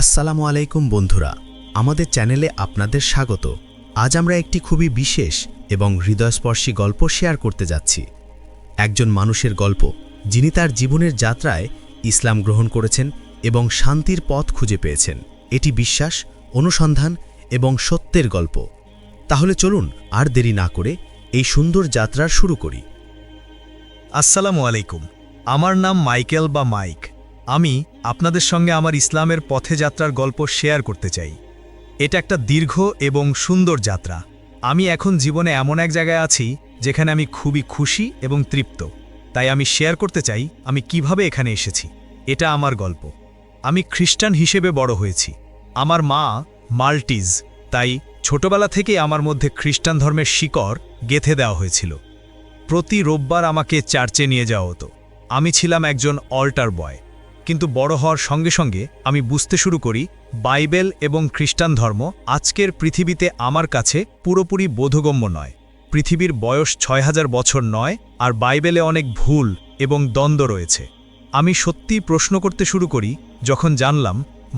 আসসালামু আলাইকুম বন্ধুরা, আমাদের চ্যানেলে আপনাদের স্বাগত। আজ আমরা একটি খুবই বিশেষ এবং হৃদয়স্পর্শী গল্প শেয়ার করতে যাচ্ছি। একজন মানুষের গল্প, যিনি তার জীবনের যাত্রায় ইসলাম গ্রহণ করেছেন এবং শান্তির পথ খুঁজে পেয়েছেন। এটি বিশ্বাস, অনুসন্ধান এবং সত্যের গল্প। তাহলে চলুন আর দেরি না করে এই সুন্দর যাত্রা শুরু করি। আসসালামু আলাইকুম। আমার নাম মাইকেল বা মাইক। আমি আপনাদের সঙ্গে আমার ইসলামের পথে যাত্রার গল্প শেয়ার করতে চাই। এটা একটা দীর্ঘ এবং সুন্দর যাত্রা। আমি এখন জীবনে এমন এক জায়গায় আছি, যেখানে আমি খুবই খুশি এবং তৃপ্ত। তাই আমি শেয়ার করতে চাই, আমি কীভাবে এখানে এসেছি। এটা আমার গল্প। আমি খ্রিস্টান হিসেবে বড় হয়েছি। আমার মা মাল্টিজ, তাই ছোটবেলা থেকেই আমার মধ্যে খ্রিস্টান ধর্মের শিকড় গেথে দেওয়া হয়েছিল। প্রতি রোববার আমাকে চার্চে নিয়ে যাওয়া হতো। আমি ছিলাম একজন অল্টার বয়। কিন্তু বড় হওয়ার সঙ্গে সঙ্গে আমি বুঝতে শুরু করি, বাইবেল এবং খ্রিস্টান ধর্ম আজকের পৃথিবীতে আমার কাছে পুরোপুরি বোধগম্য নয়। পৃথিবীর বয়স ছয় হাজার বছর নয় আর বাইবেলে অনেক ভুল এবং দ্বন্দ্ব রয়েছে। আমি সত্যিই প্রশ্ন করতে শুরু করি, যখন জানলাম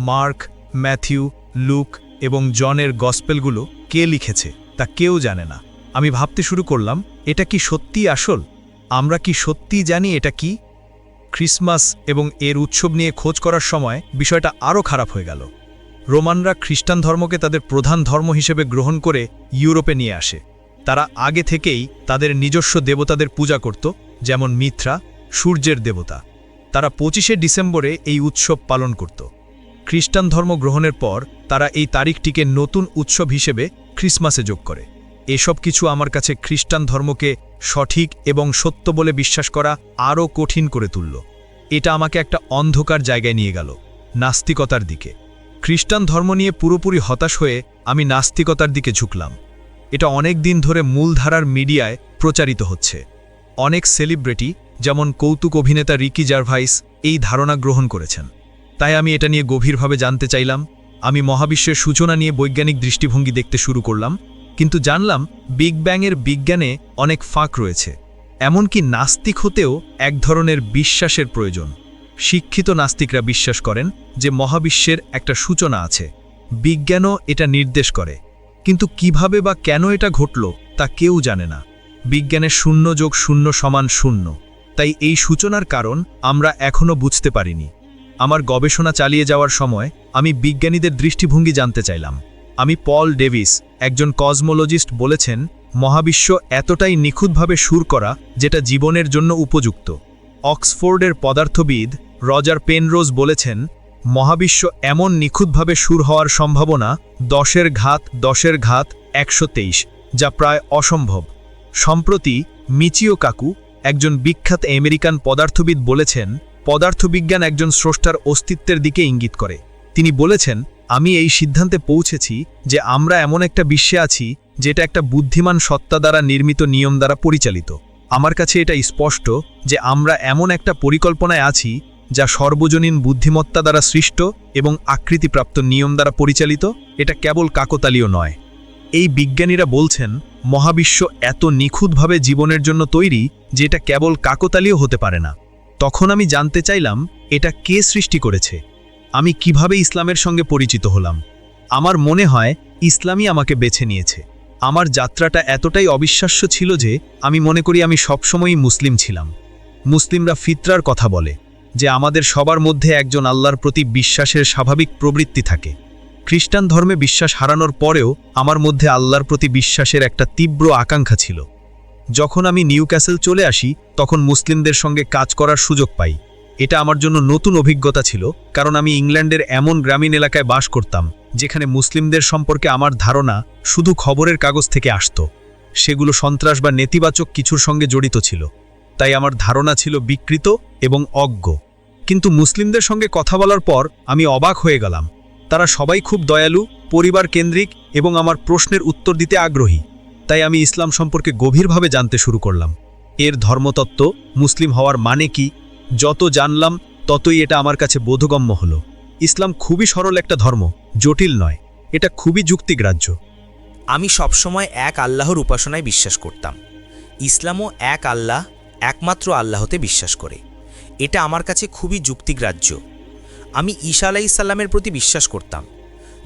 মার্ক, ম্যাথিউ, লুক এবং জনের গসপেলগুলো কে লিখেছে, তা কেউ জানে না। আমি ভাবতে শুরু করলাম, এটা কি সত্যি আসল? আমরা কি সত্যিই জানি এটা কি? ক্রিসমাস এবং এর উৎসব নিয়ে খোঁজ করার সময় বিষয়টা আরও খারাপ হয়ে গেল। রোমানরা খ্রিস্টান ধর্মকে তাদের প্রধান ধর্ম হিসেবে গ্রহণ করে ইউরোপে নিয়ে আসে। তারা আগে থেকেই তাদের নিজস্ব দেবতাদের পূজা করত, যেমন মিথ্রা, সূর্যের দেবতা। তারা পঁচিশে ডিসেম্বরে এই উৎসব পালন করত। খ্রিস্টান ধর্ম গ্রহণের পর তারা এই তারিখটিকে নতুন উৎসব হিসেবে ক্রিসমাসে যোগ করে। এসব কিছু আমার কাছে খ্রিস্টান ধর্মকে সঠিক এবং সত্য বলে বিশ্বাস করা আরও কঠিন করে তুলল। এটা আমাকে একটা অন্ধকার জায়গায় নিয়ে গেল, নাস্তিকতার দিকে। খ্রিস্টান ধর্ম নিয়ে পুরোপুরি হতাশ হয়ে আমি নাস্তিকতার দিকে ঝুঁকলাম। এটা অনেক দিন ধরে মূলধারার মিডিয়ায় প্রচারিত হচ্ছে। অনেক সেলিব্রিটি, যেমন কৌতুক অভিনেতা রিকি জারভাইস, এই ধারণা গ্রহণ করেছেন। তাই আমি এটা নিয়ে গভীরভাবে জানতে চাইলাম, আমি মহাবিশ্বের সূচনা নিয়ে বৈজ্ঞানিক দৃষ্টিভঙ্গি দেখতে শুরু করলাম, কিন্তু জানলাম বিগ ব্যাংয়ের বিজ্ঞানে অনেক ফাঁক রয়েছে। এমনকি নাস্তিক হতেও এক ধরনের বিশ্বাসের প্রয়োজন। শিক্ষিত নাস্তিকরা বিশ্বাস করেন যে মহাবিশ্বের একটা সূচনা আছে। বিজ্ঞানও এটা নির্দেশ করে। কিন্তু কীভাবে বা কেন এটা ঘটল, তা কেউ জানে না। বিজ্ঞানের শূন্য যোগ শূন্য সমান শূন্য। তাই এই সূচনার কারণ আমরা এখনও বুঝতে পারিনি। আমার গবেষণা চালিয়ে যাওয়ার সময় আমি বিজ্ঞানীদের দৃষ্টিভঙ্গি জানতে চাইলাম। আমি পল ডেভিস, একজন কসমোলজিস্ট বলেছেন, মহাবিশ্ব এতটাই নিখুঁতভাবে সুর করা, যেটা জীবনের জন্য উপযুক্ত। অক্সফোর্ডের পদার্থবিদ, রজার পেনরোজ বলেছেন, মহাবিশ্ব এমন নিখুঁতভাবে সুর হওয়ার সম্ভাবনা, দশের ঘাত দশের ঘাত, একশো তেইশ, যা প্রায় অসম্ভব। সম্প্রতি, মিচিও কাকু, একজন বিখ্যাত আমেরিকান পদার্থবিদ বলেছেন, পদার্থবিজ্ঞান একজন স্রষ্টার অস্তিত্বের দিকে ইঙ্গিত করে। তিনি বলেছেন আমি এই সিদ্ধান্তে পৌঁছেছি যে আমরা এমন একটা বিশ্বে আছি যেটা একটা বুদ্ধিমান সত্তা দ্বারা নির্মিত নিয়ম দ্বারা পরিচালিত। আমার কাছে এটা স্পষ্ট যে আমরা এমন একটা পরিকল্পনায় আছি যা সর্বজনীন বুদ্ধিমত্তা দ্বারা সৃষ্ট এবং আকৃতিপ্রাপ্ত নিয়ম দ্বারা পরিচালিত, এটা কেবল কাকতালীয় নয়। এই বিজ্ঞানীরা বলছেন, মহাবিশ্ব এত নিখুঁতভাবে জীবনের জন্য তৈরি যে এটা কেবল কাকতালীয় হতে পারে না। তখন আমি জানতে চাইলাম, এটা কে সৃষ্টি করেছে? আমি কীভাবে ইসলামের সঙ্গে পরিচিত হলাম? আমার মনে হয় ইসলামই আমাকে বেছে নিয়েছে। আমার যাত্রাটা এতটাই অবিশ্বাস্য ছিল যে আমি মনে করি আমি সবসময়ই মুসলিম ছিলাম। মুসলিমরা ফিতরার কথা বলে যে আমাদের সবার মধ্যে একজন আল্লাহর প্রতি বিশ্বাসের স্বাভাবিক প্রবৃত্তি থাকে। খ্রিস্টান ধর্মে বিশ্বাস হারানোর পরেও আমার মধ্যে আল্লাহর প্রতি বিশ্বাসের একটা তীব্র আকাঙ্ক্ষা ছিল। যখন আমি নিউ ক্যাসেল চলে আসি, তখন মুসলিমদের সঙ্গে কাজ করার সুযোগ পাই। এটা আমার জন্য নতুন অভিজ্ঞতা ছিল, কারণ আমি ইংল্যান্ডের এমন গ্রামীণ এলাকায় বাস করতাম, যেখানে মুসলিমদের সম্পর্কে আমার ধারণা শুধু খবরের কাগজ থেকে আসত। সেগুলো সন্ত্রাস বা নেতিবাচক কিছুর সঙ্গে জড়িত ছিল। তাই আমার ধারণা ছিল বিকৃত এবং অজ্ঞ। কিন্তু মুসলিমদের সঙ্গে কথা বলার পর আমি অবাক হয়ে গেলাম। তারা সবাই খুব দয়ালু, পরিবার কেন্দ্রিক এবং আমার প্রশ্নের উত্তর দিতে আগ্রহী। তাই আমি ইসলাম সম্পর্কে গভীরভাবে জানতে শুরু করলাম। এর ধর্মতত্ত্ব, মুসলিম হওয়ার মানে কি যত জানলাম, ততই এটা আমার কাছে বোধগম্য হলো। ইসলাম খুবই সরল একটা ধর্ম, জটিল নয়, এটা খুবই যুক্তিগ্রাহ্য। আমি সবসময় এক আল্লাহর উপাসনায় বিশ্বাস করতাম। ইসলামও এক আল্লাহ, একমাত্র আল্লাহতে বিশ্বাস করে। এটা আমার কাছে খুবই যুক্তিগ্রাহ্য। আমি ঈশা আলাইসাল্লামের প্রতি বিশ্বাস করতাম।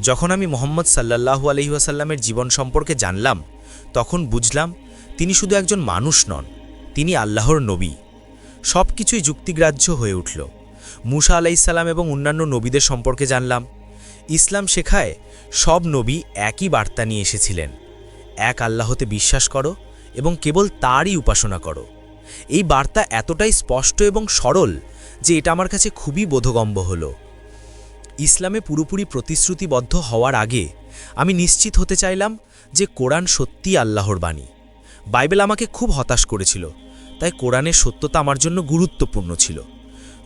যখন আমি মোহাম্মদ সাল্লাল্লাহু আলহিহাসাল্লামের জীবন সম্পর্কে জানলাম, তখন বুঝলাম, তিনি শুধু একজন মানুষ নন, তিনি আল্লাহর নবী। সব কিছুই যুক্তিগ্রাহ্য হয়ে উঠল। মুসা আলাইসাল্লাম এবং অন্যান্য নবীদের সম্পর্কে জানলাম। ইসলাম শেখায় সব নবী একই বার্তা নিয়ে এসেছিলেন। এক আল্লাহতে বিশ্বাস করো এবং কেবল তারই উপাসনা করো। এই বার্তা এতটাই স্পষ্ট এবং সরল যে এটা আমার কাছে খুবই বোধগম্য হলো। ইসলামে পুরোপুরি প্রতিশ্রুতিবদ্ধ হওয়ার আগে আমি নিশ্চিত হতে চাইলাম যে কোরআন সত্যি আল্লাহর বাণী। বাইবেল আমাকে খুব হতাশ করেছিল। তাই কোরআনের সত্যতা আমার জন্য গুরুত্বপূর্ণ ছিল।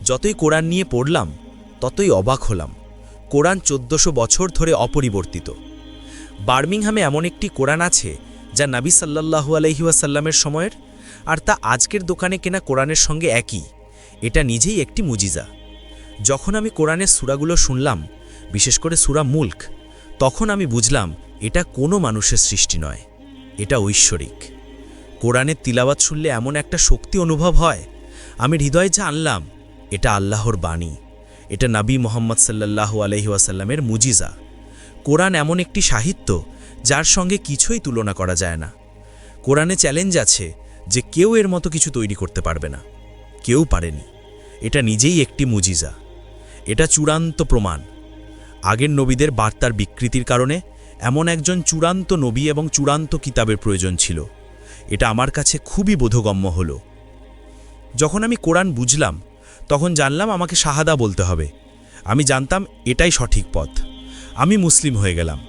যতই কোরআন নিয়ে পড়লাম, ততই অবাক হলাম। কোরআন চোদ্দশো বছর ধরে অপরিবর্তিত। বার্মিংহামে এমন একটি কোরআন আছে, যা নাবি সাল্লাহু আলহিউসাল্লামের সময়ের, আর তা আজকের দোকানে কেনা কোরআনের সঙ্গে একই। এটা নিজেই একটি মুজিজা। যখন আমি কোরআনের সুরাগুলো শুনলাম, বিশেষ করে সুরা মুল্ক, তখন আমি বুঝলাম, এটা কোনো মানুষের সৃষ্টি নয়। এটা ঐশ্বরিক। কোরআনের তিলাওয়াত শুনলে এমন একটা শক্তি অনুভব হয়। আমি হৃদয়ে আনলাম, এটা আল্লাহর বাণী। এটা নাবী মোহাম্মদ সাল্লাহু আলহি ওয়াসাল্লামের মুজিজা। কোরআন এমন একটি সাহিত্য, যার সঙ্গে কিছুই তুলনা করা যায় না। কোরআনে চ্যালেঞ্জ আছে যে কেউ এর মতো কিছু তৈরি করতে পারবে না। কেউ পারেনি। এটা নিজেই একটি মুজিজা। এটা চূড়ান্ত প্রমাণ। আগের নবীদের বার্তার বিকৃতির কারণে এমন একজন চূড়ান্ত নবী এবং চূড়ান্ত কিতাবের প্রয়োজন ছিল। এটা আমার কাছে খুবই বোধগম্য হল। যখন আমি কোরআন বুঝলাম, তখন জানলাম আমাকে শাহাদা বলতে হবে। আমি জানতাম এটাই সঠিক পথ। আমি মুসলিম হয়ে গেলাম।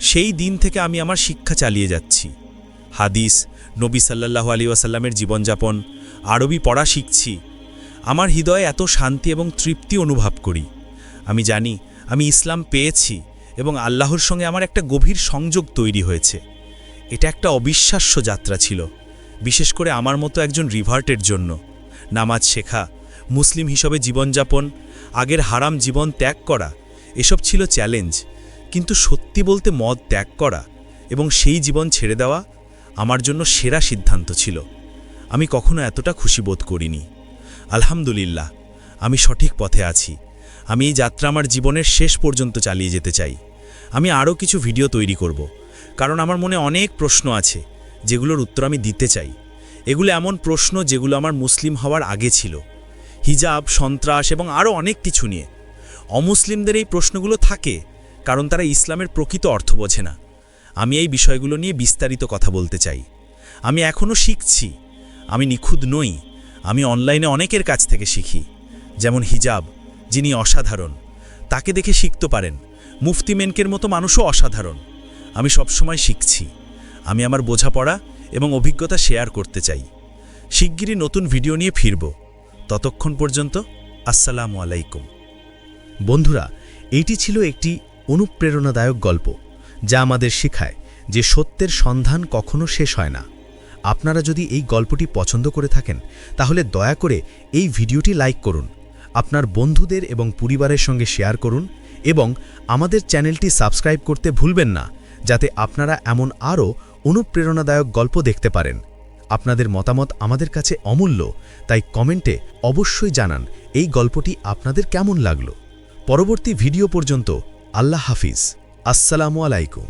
সেই দিন থেকে আমি আমার শিক্ষা চালিয়ে যাচ্ছি। হাদিস, নবী সাল্লাল্লাহু আলী ওয়াসাল্লামের জীবনযাপন, আরবি পড়া শিখছি। আমার হৃদয়ে এত শান্তি এবং তৃপ্তি অনুভব করি। আমি জানি, আমি ইসলাম পেয়েছি এবং আল্লাহর সঙ্গে আমার একটা গভীর সংযোগ তৈরি হয়েছে। এটা একটা অবিশ্বাস্য যাত্রা ছিল, বিশেষ করে আমার মতো একজন রিভার্টের জন্য। নামাজ শেখা, মুসলিম হিসেবে জীবনযাপন, আগের হারাম জীবন ত্যাগ করা, এসব ছিল চ্যালেঞ্জ। কিন্তু সত্যি বলতে মদ ত্যাগ করা এবং সেই জীবন ছেড়ে দেওয়া আমার জন্য সেরা সিদ্ধান্ত ছিল। আমি কখনো এতটা খুশি বোধ করিনি। আলহামদুলিল্লাহ, আমি সঠিক পথে আছি। আমি এই যাত্রা আমার জীবনের শেষ পর্যন্ত চালিয়ে যেতে চাই। আমি আরও কিছু ভিডিও তৈরি করব। কারণ আমার মনে অনেক প্রশ্ন আছে, যেগুলোর উত্তর আমি দিতে চাই। এগুলো এমন প্রশ্ন যেগুলো আমার মুসলিম হওয়ার আগে ছিল। হিজাব, সন্ত্রাস এবং আরও অনেক কিছু নিয়ে। অমুসলিমদের এই প্রশ্নগুলো থাকে কারণ তারা ইসলামের প্রকৃত অর্থ বোঝে না। আমি এই বিষয়গুলো নিয়ে বিস্তারিত কথা বলতে চাই। আমি এখনও শিখছি। আমি নিখুঁত নই। আমি অনলাইনে অনেকের কাছ থেকে শিখি। যেমন হিজাব, যিনি অসাধারণ। তাকে দেখে শিখতে পারেন। মুফতি মেনকের মতো মানুষও অসাধারণ। আমি সবসময় শিখছি। আমি আমার বোঝাপড়া এবং অভিজ্ঞতা শেয়ার করতে চাই। শিগগিরই নতুন ভিডিও নিয়ে ফিরব। ততক্ষণ পর্যন্ত, আসসালামু আলাইকুম। বন্ধুরা এইটি ছিল একটি অনুপ্রেরণাদায়ক গল্প, যা আমাদের শেখায় যে সত্যের সন্ধান কখনো শেষ হয় না। আপনারা যদি এই গল্পটি পছন্দ করে থাকেন, তাহলে দয়া করে এই ভিডিওটি লাইক করুন, আপনার বন্ধুদের এবং পরিবারের সঙ্গে শেয়ার করুন এবং আমাদের চ্যানেলটি সাবস্ক্রাইব করতে ভুলবেন না। যাতে আপনারা এমন আরও অনুপ্রেরণাদায়ক গল্প দেখতে পারেন। আপনাদের মতামত আমাদের কাছে অমূল্য, তাই কমেন্টে অবশ্যই জানান এই গল্পটি আপনাদের কেমন লাগল। পরবর্তী ভিডিও পর্যন্ত আল্লাহ হাফিজ। আসসালামু আলাইকুম।